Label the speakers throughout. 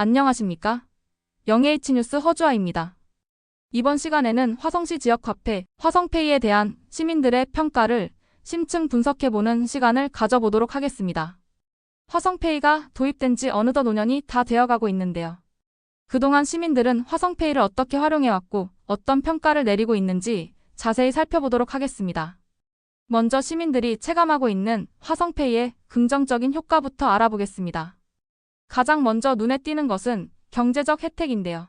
Speaker 1: 안녕하십니까? 영예이치 뉴스 허주아입니다. 이번 시간에는 화성시 지역 화폐, 화성페이에 대한 시민들의 평가를 심층 분석해보는 시간을 가져보도록 하겠습니다. 화성페이가 도입된 지 어느덧 5년이 다 되어가고 있는데요. 그동안 시민들은 화성페이를 어떻게 활용해왔고 어떤 평가를 내리고 있는지 자세히 살펴보도록 하겠습니다. 먼저 시민들이 체감하고 있는 화성페이의 긍정적인 효과부터 알아보겠습니다. 가장 먼저 눈에 띄는 것은 경제적 혜택인데요.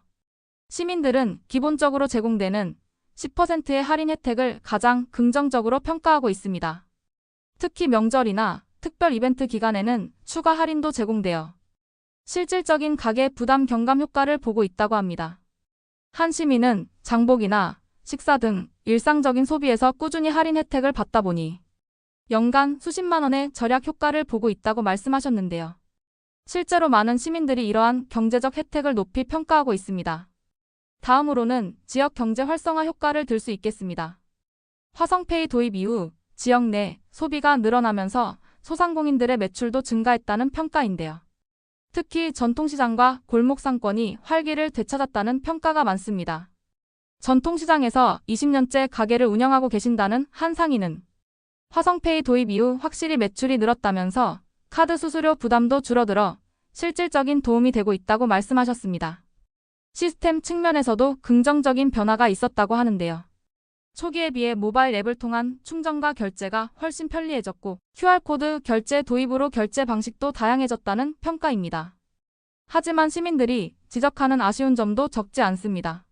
Speaker 1: 시민들은 기본적으로 제공되는 10%의 할인 혜택을 가장 긍정적으로 평가하고 있습니다. 특히 명절이나 특별 이벤트 기간에는 추가 할인도 제공되어 실질적인 가계 부담 경감 효과를 보고 있다고 합니다. 한 시민은 장복이나 식사 등 일상적인 소비에서 꾸준히 할인 혜택을 받다 보니 연간 수십만 원의 절약 효과를 보고 있다고 말씀하셨는데요. 실제로 많은 시민들이 이러한 경제적 혜택을 높이 평가하고 있습니다. 다음으로는 지역 경제 활성화 효과를 들 수 있겠습니다. 화성페이 도입 이후 지역 내 소비가 늘어나면서 소상공인들의 매출도 증가했다는 평가인데요. 특히 전통시장과 골목 상권이 활기를 되찾았다는 평가가 많습니다. 전통시장에서 20년째 가게를 운영하고 계신다는 한 상인은 화성페이 도입 이후 확실히 매출이 늘었다면서 카드 수수료 부담도 줄어들어 실질적인 도움이 되고 있다고 말씀하셨습니다. 시스템 측면에서도 긍정적인 변화가 있었다고 하는데요. 초기에 비해 모바일 앱을 통한 충전과 결제가 훨씬 편리해졌고 QR코드 결제 도입으로 결제 방식도 다양해졌다는 평가입니다. 하지만 시민들이 지적하는 아쉬운 점도 적지 않습니다.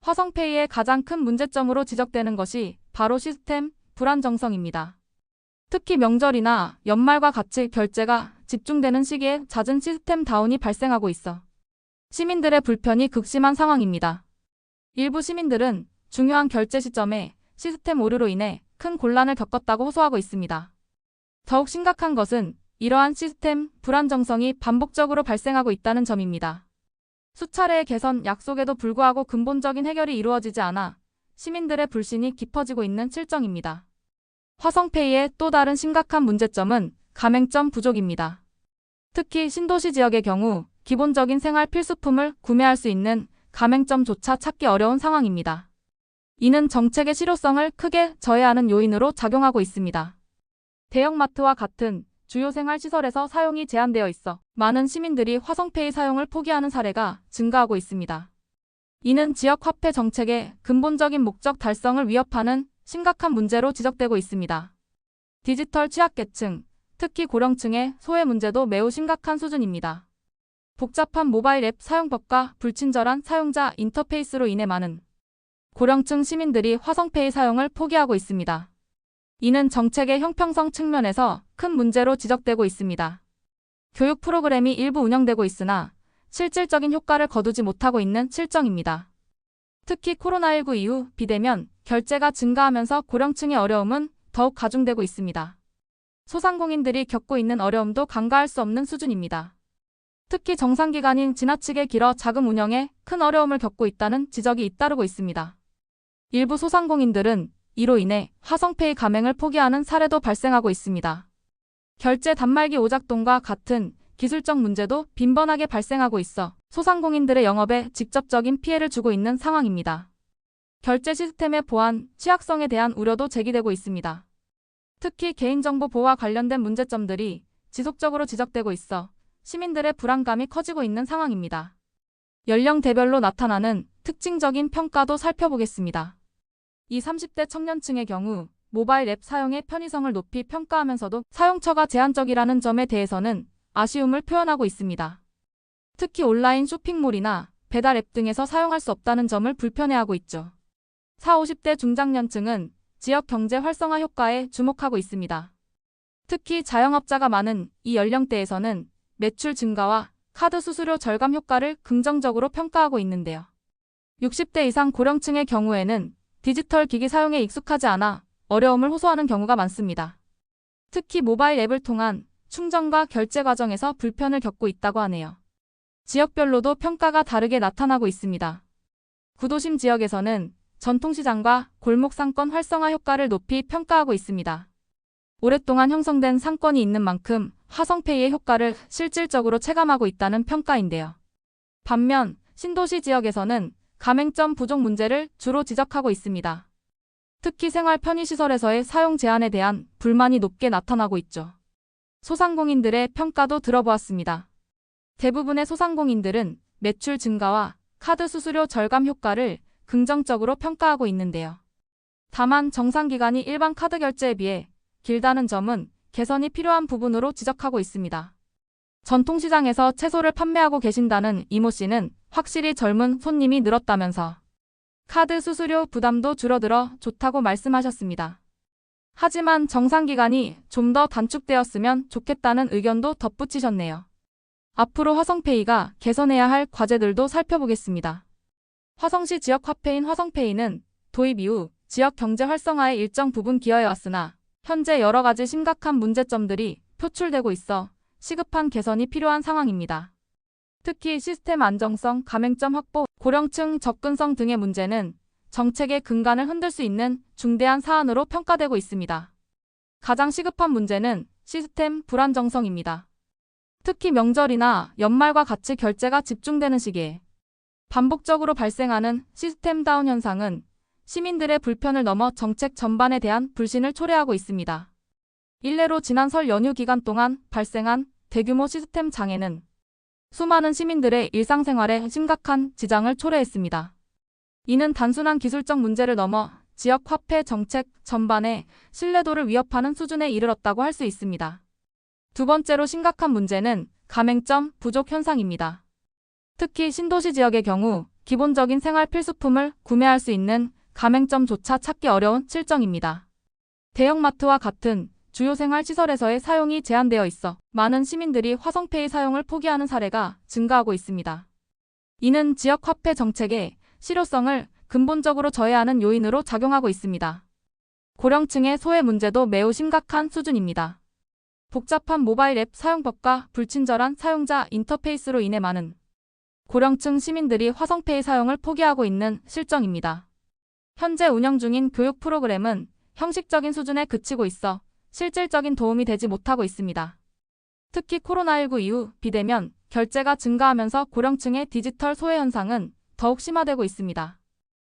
Speaker 1: 화성페이의 가장 큰 문제점으로 지적되는 것이 바로 시스템 불안정성입니다. 특히 명절이나 연말과 같이 결제가 집중되는 시기에 잦은 시스템 다운이 발생하고 있어 시민들의 불편이 극심한 상황입니다. 일부 시민들은 중요한 결제 시점에 시스템 오류로 인해 큰 곤란을 겪었다고 호소하고 있습니다. 더욱 심각한 것은 이러한 시스템 불안정성이 반복적으로 발생하고 있다는 점입니다. 수차례의 개선 약속에도 불구하고 근본적인 해결이 이루어지지 않아 시민들의 불신이 깊어지고 있는 실정입니다. 화성페이의 또 다른 심각한 문제점은 가맹점 부족입니다. 특히 신도시 지역의 경우 기본적인 생활 필수품을 구매할 수 있는 가맹점조차 찾기 어려운 상황입니다. 이는 정책의 실효성을 크게 저해하는 요인으로 작용하고 있습니다. 대형마트와 같은 주요 생활시설에서 사용이 제한되어 있어 많은 시민들이 화성페이 사용을 포기하는 사례가 증가하고 있습니다. 이는 지역 화폐 정책의 근본적인 목적 달성을 위협하는 심각한 문제로 지적되고 있습니다. 디지털 취약계층, 특히 고령층의 소외 문제도 매우 심각한 수준입니다. 복잡한 모바일 앱 사용법과 불친절한 사용자 인터페이스로 인해 많은 고령층 시민들이 화성페이 사용을 포기하고 있습니다. 이는 정책의 형평성 측면에서 큰 문제로 지적되고 있습니다. 교육 프로그램이 일부 운영되고 있으나 실질적인 효과를 거두지 못하고 있는 실정입니다. 특히 코로나19 이후 비대면 결제가 증가하면서 고령층의 어려움은 더욱 가중되고 있습니다. 소상공인들이 겪고 있는 어려움도 간과할 수 없는 수준입니다. 특히 정상기간인 지나치게 길어 자금 운영에 큰 어려움을 겪고 있다는 지적이 잇따르고 있습니다. 일부 소상공인들은 이로 인해 화성페이 가맹을 포기하는 사례도 발생하고 있습니다. 결제 단말기 오작동과 같은 기술적 문제도 빈번하게 발생하고 있어 소상공인들의 영업에 직접적인 피해를 주고 있는 상황입니다. 결제 시스템의 보안, 취약성에 대한 우려도 제기되고 있습니다. 특히 개인정보 보호와 관련된 문제점들이 지속적으로 지적되고 있어 시민들의 불안감이 커지고 있는 상황입니다. 연령대별로 나타나는 특징적인 평가도 살펴보겠습니다. 이 30대 청년층의 경우 모바일 앱 사용의 편의성을 높이 평가하면서도 사용처가 제한적이라는 점에 대해서는 아쉬움을 표현하고 있습니다. 특히 온라인 쇼핑몰이나 배달 앱 등에서 사용할 수 없다는 점을 불편해하고 있죠. 4, 50대 중장년층은 지역 경제 활성화 효과에 주목하고 있습니다. 특히 자영업자가 많은 이 연령대에서는 매출 증가와 카드 수수료 절감 효과를 긍정적으로 평가하고 있는데요. 60대 이상 고령층의 경우에는 디지털 기기 사용에 익숙하지 않아 어려움을 호소하는 경우가 많습니다. 특히 모바일 앱을 통한 충전과 결제 과정에서 불편을 겪고 있다고 하네요. 지역별로도 평가가 다르게 나타나고 있습니다. 구도심 지역에서는 전통시장과 골목 상권 활성화 효과를 높이 평가하고 있습니다. 오랫동안 형성된 상권이 있는 만큼 화성페이의 효과를 실질적으로 체감하고 있다는 평가인데요. 반면 신도시 지역에서는 가맹점 부족 문제를 주로 지적하고 있습니다. 특히 생활 편의시설에서의 사용 제한에 대한 불만이 높게 나타나고 있죠. 소상공인들의 평가도 들어보았습니다. 대부분의 소상공인들은 매출 증가와 카드 수수료 절감 효과를 긍정적으로 평가하고 있는데요. 다만 정상기간이 일반 카드 결제에 비해 길다는 점은 개선이 필요한 부분으로 지적하고 있습니다. 전통시장에서 채소를 판매하고 계신다는 이모 씨는 확실히 젊은 손님이 늘었다면서 카드 수수료 부담도 줄어들어 좋다고 말씀하셨습니다. 하지만 정상기간이 좀 더 단축되었으면 좋겠다는 의견도 덧붙이셨네요. 앞으로 화성페이가 개선해야 할 과제들도 살펴보겠습니다. 화성시 지역 화폐인 화성페이는 도입 이후 지역 경제 활성화에 일정 부분 기여해왔으나 현재 여러 가지 심각한 문제점들이 표출되고 있어 시급한 개선이 필요한 상황입니다. 특히 시스템 안정성, 가맹점 확보, 고령층 접근성 등의 문제는 정책의 근간을 흔들 수 있는 중대한 사안으로 평가되고 있습니다. 가장 시급한 문제는 시스템 불안정성입니다. 특히 명절이나 연말과 같이 결제가 집중되는 시기에 반복적으로 발생하는 시스템 다운 현상은 시민들의 불편을 넘어 정책 전반에 대한 불신을 초래하고 있습니다. 일례로 지난 설 연휴 기간 동안 발생한 대규모 시스템 장애는 수많은 시민들의 일상생활에 심각한 지장을 초래했습니다. 이는 단순한 기술적 문제를 넘어 지역 화폐 정책 전반의 신뢰도를 위협하는 수준에 이르렀다고 할 수 있습니다. 두 번째로 심각한 문제는 가맹점 부족 현상입니다. 특히 신도시 지역의 경우 기본적인 생활 필수품을 구매할 수 있는 가맹점조차 찾기 어려운 실정입니다. 대형마트와 같은 주요 생활 시설에서의 사용이 제한되어 있어 많은 시민들이 화성페이 사용을 포기하는 사례가 증가하고 있습니다. 이는 지역 화폐 정책의 실효성을 근본적으로 저해하는 요인으로 작용하고 있습니다. 고령층의 소외 문제도 매우 심각한 수준입니다. 복잡한 모바일 앱 사용법과 불친절한 사용자 인터페이스로 인해 많은 고령층 시민들이 화성페이 사용을 포기하고 있는 실정입니다. 현재 운영 중인 교육 프로그램은 형식적인 수준에 그치고 있어 실질적인 도움이 되지 못하고 있습니다. 특히 코로나19 이후 비대면 결제가 증가하면서 고령층의 디지털 소외 현상은 더욱 심화되고 있습니다.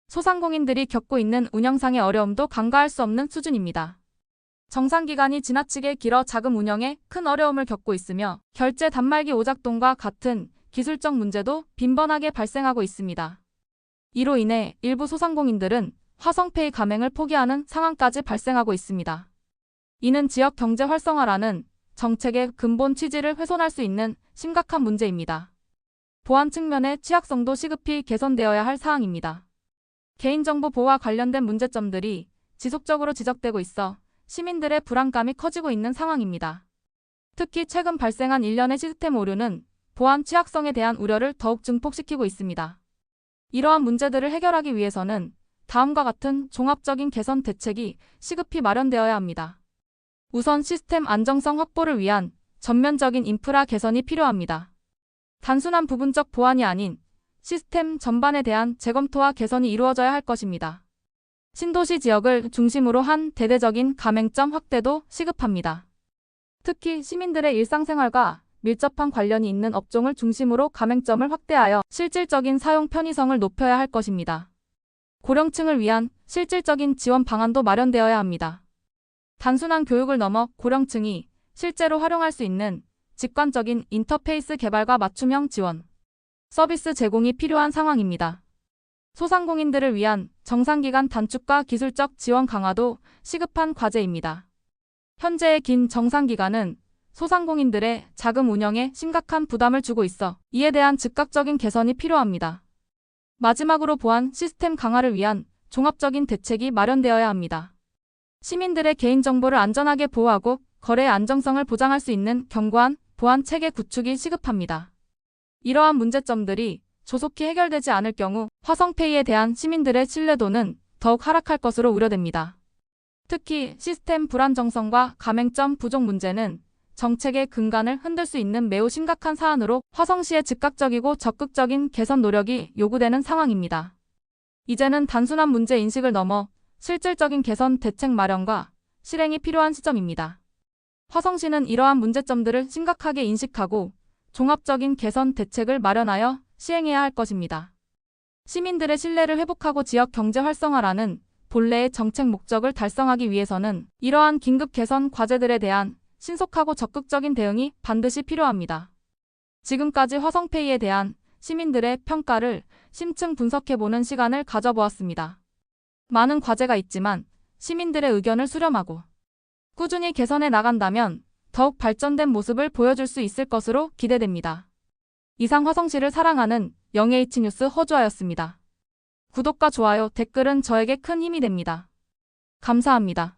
Speaker 1: 소상공인들이 겪고 있는 운영상의 어려움도 간과할 수 없는 수준입니다. 정상기간이 지나치게 길어 자금 운영에 큰 어려움을 겪고 있으며 결제 단말기 오작동과 같은 기술적 문제도 빈번하게 발생하고 있습니다. 이로 인해 일부 소상공인들은 화성페이 가맹을 포기하는 상황까지 발생하고 있습니다. 이는 지역 경제 활성화라는 정책의 근본 취지를 훼손할 수 있는 심각한 문제입니다. 보안 측면의 취약성도 시급히 개선되어야 할 사항입니다. 개인정보 보호와 관련된 문제점들이 지속적으로 지적되고 있어 시민들의 불안감이 커지고 있는 상황입니다. 특히 최근 발생한 일련의 시스템 오류는 보안 취약성에 대한 우려를 더욱 증폭시키고 있습니다. 이러한 문제들을 해결하기 위해서는 다음과 같은 종합적인 개선 대책이 시급히 마련되어야 합니다. 우선 시스템 안정성 확보를 위한 전면적인 인프라 개선이 필요합니다. 단순한 부분적 보완이 아닌 시스템 전반에 대한 재검토와 개선이 이루어져야 할 것입니다. 신도시 지역을 중심으로 한 대대적인 가맹점 확대도 시급합니다. 특히 시민들의 일상생활과 밀접한 관련이 있는 업종을 중심으로 가맹점을 확대하여 실질적인 사용 편의성을 높여야 할 것입니다. 고령층을 위한 실질적인 지원 방안도 마련되어야 합니다. 단순한 교육을 넘어 고령층이 실제로 활용할 수 있는 직관적인 인터페이스 개발과 맞춤형 지원, 서비스 제공이 필요한 상황입니다. 소상공인들을 위한 정상기간 단축과 기술적 지원 강화도 시급한 과제입니다. 현재의 긴 정상기간은 소상공인들의 자금 운영에 심각한 부담을 주고 있어 이에 대한 즉각적인 개선이 필요합니다. 마지막으로 보안 시스템 강화를 위한 종합적인 대책이 마련되어야 합니다. 시민들의 개인정보를 안전하게 보호하고 거래의 안정성을 보장할 수 있는 견고한 보안 체계 구축이 시급합니다. 이러한 문제점들이 조속히 해결되지 않을 경우 화성페이에 대한 시민들의 신뢰도는 더욱 하락할 것으로 우려됩니다. 특히 시스템 불안정성과 가맹점 부족 문제는 정책의 근간을 흔들 수 있는 매우 심각한 사안으로 화성시의 즉각적이고 적극적인 개선 노력이 요구되는 상황입니다. 이제는 단순한 문제 인식을 넘어 실질적인 개선 대책 마련과 실행이 필요한 시점입니다. 화성시는 이러한 문제점들을 심각하게 인식하고 종합적인 개선 대책을 마련하여 시행해야 할 것입니다. 시민들의 신뢰를 회복하고 지역 경제 활성화라는 본래의 정책 목적을 달성하기 위해서는 이러한 긴급 개선 과제들에 대한 신속하고 적극적인 대응이 반드시 필요합니다. 지금까지 화성페이에 대한 시민들의 평가를 심층 분석해보는 시간을 가져보았습니다. 많은 과제가 있지만 시민들의 의견을 수렴하고 꾸준히 개선해 나간다면 더욱 발전된 모습을 보여줄 수 있을 것으로 기대됩니다. 이상 화성시를 사랑하는 영예이치 뉴스 허주아였습니다. 구독과 좋아요, 댓글은 저에게 큰 힘이 됩니다. 감사합니다.